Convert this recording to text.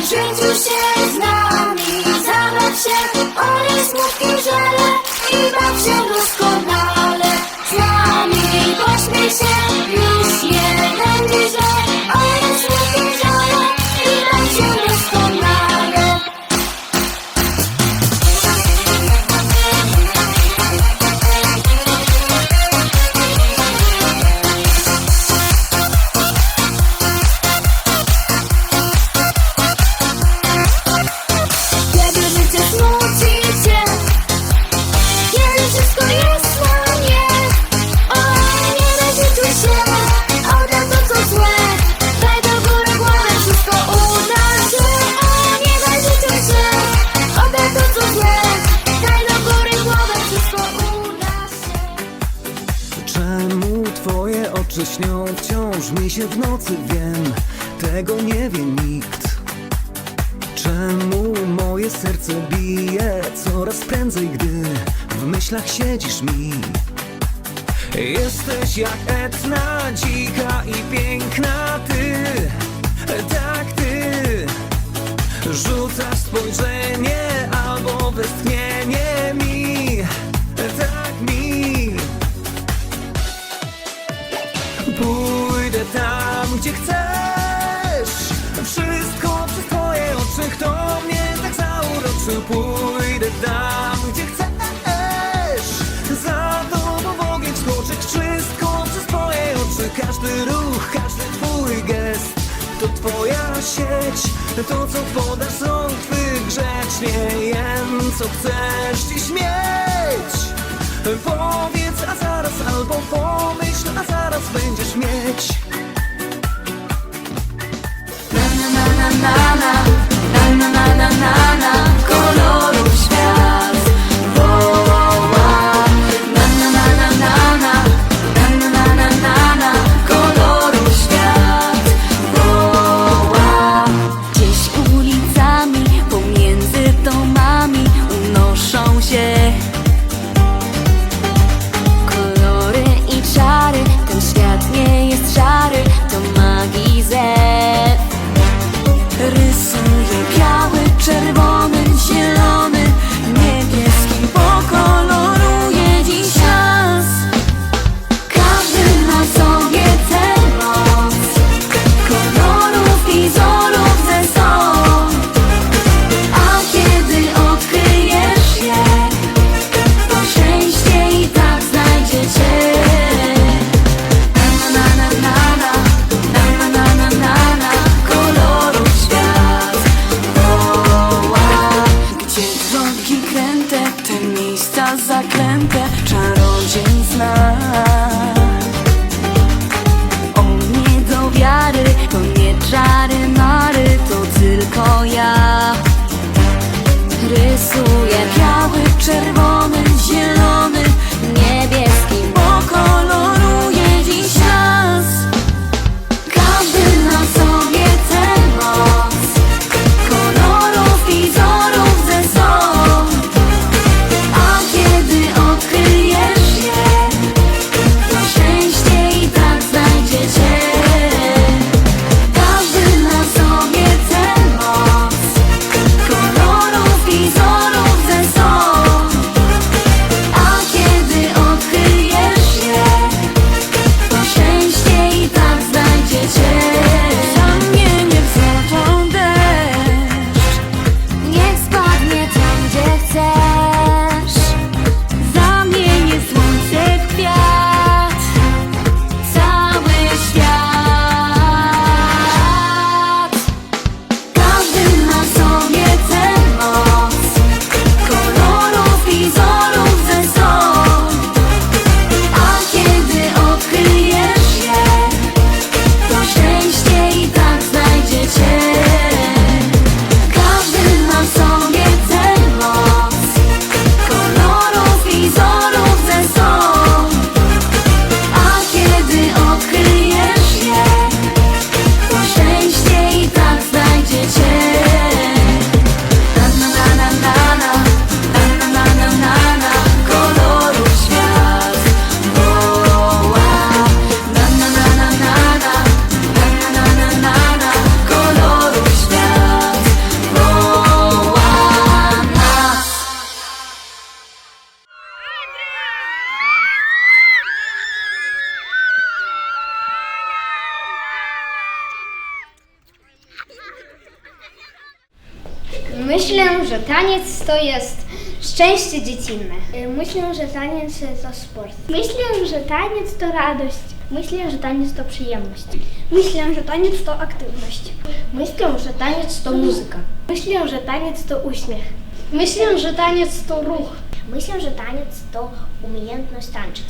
Tańczył się z nami, zabaw się, olej smutki żale i baw się doskonale. Wciąż mi się w nocy wiem. Tego nie wie nikt. Czemu moje serce bije? Coraz prędzej, gdy w myślach siedzisz mi. Jesteś jak etna, dzika i piękna ty. Tak ty. Rzucasz spojrzenie To twoja sieć. To co podasz twych Grzecznie jem Co chcesz dziś mieć. Powiedz, a zaraz albo pomyśl, zaklęte, te miejsca zaklęte Czarodziej zna. Myślę, że taniec to jest szczęście dziecinne. Myślę, że taniec to sport. Myślę, że taniec to radość. Myślę, że taniec to przyjemność. Myślę, że taniec to aktywność. Myślę, że taniec to muzyka. Myślę, że taniec to uśmiech. Myślę, że taniec to ruch. Myślę, że taniec to umiejętność tańczyć.